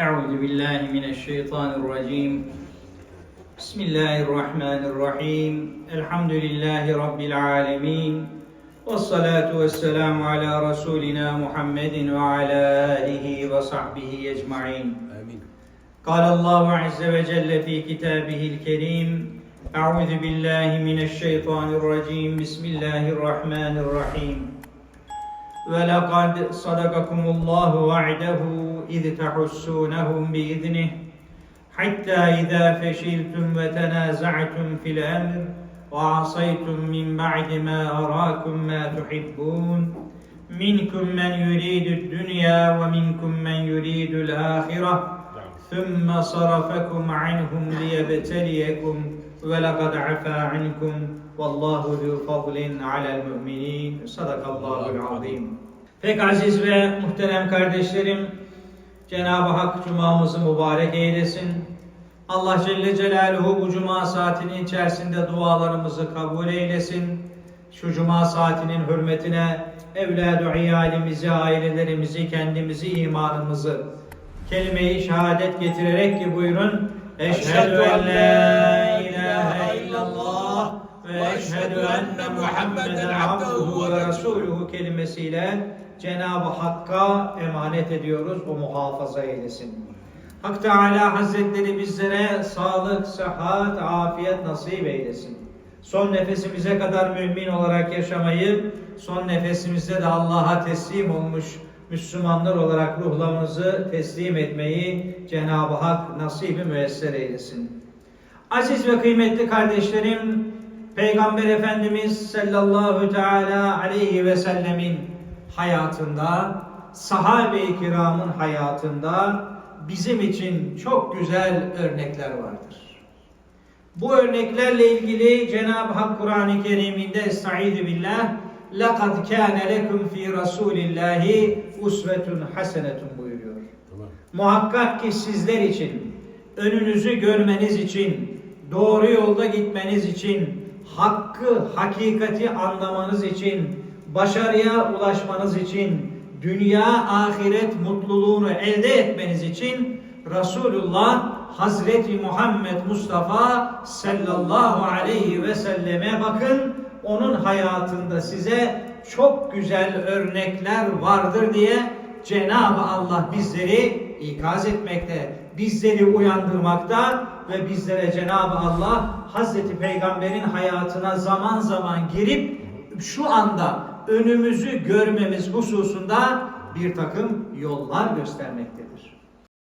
أعوذ بالله من الشيطان الرجيم بسم الله الرحمن الرحيم الحمد لله رب العالمين والصلاة والسلام على رسولنا محمد وعلى آله وصحبه أجمعين آمين قال الله عز وجل في كتابه الكريم أعوذ بالله من الشيطان الرجيم بسم الله الرحمن الرحيم ولقد صدقكم الله وعده إذ تحسونهم بإذنه حتى إذا فشلتم وتنازعتم في الأمر وعصيتم من بعد ما أراكم ما تحبون منكم من يريد الدنيا ومنكم من يريد الآخرة ثم صرفكم عنهم ليبتليكم ولقد عفا عنكم والله ذو فضل على المؤمنين صدق الله العظيم Pek aziz ve muhterem kardeşlerim, Cenab-ı Hak cumamızı mübarek eylesin. Allah Celle Celaluhu bu cuma saatinin içerisinde dualarımızı kabul eylesin. Şu cuma saatinin hürmetine evladı iyalimizi, ailelerimizi, kendimizi, imanımızı kelime-i şehadet getirerek ki buyurun Eşhedü en la ilahe illallah ve eşhedü enne Muhammeden abduhu ve resuluhu kelimesiyle Cenab-ı Hakk'a emanet ediyoruz. O muhafaza eylesin. Hak Teala Hazretleri bizlere sağlık, sıhhat, afiyet nasip eylesin. Son nefesimize kadar mümin olarak yaşamayı, son nefesimizde de Allah'a teslim olmuş Müslümanlar olarak ruhlarımızı teslim etmeyi Cenab-ı Hak nasibi müyesser eylesin. Aziz ve kıymetli kardeşlerim, Peygamber Efendimiz sallallahu teala aleyhi ve sellemin hayatında, sahabe-i kiramın hayatında bizim için çok güzel örnekler vardır. Bu örneklerle ilgili Cenab-ı Hak Kur'an-ı Kerim'inde Estaizu billah لَقَدْ كَانَ لَكُمْ ف۪ي رَسُولِ اللّٰهِ اُسْوَةٌ حَسَنَةٌ buyuruyor. Tamam. Muhakkak ki sizler için, önünüzü görmeniz için, doğru yolda gitmeniz için, hakkı, hakikati anlamanız için, başarıya ulaşmanız için, dünya ahiret mutluluğunu elde etmeniz için Resulullah Hazreti Muhammed Mustafa sallallahu aleyhi ve selleme bakın. Onun hayatında size çok güzel örnekler vardır diye Cenab-ı Allah bizleri ikaz etmekte, bizleri uyandırmakta ve bizlere Cenab-ı Allah Hazreti Peygamber'in hayatına zaman zaman girip şu anda önümüzü görmemiz hususunda bir takım yollar göstermektedir.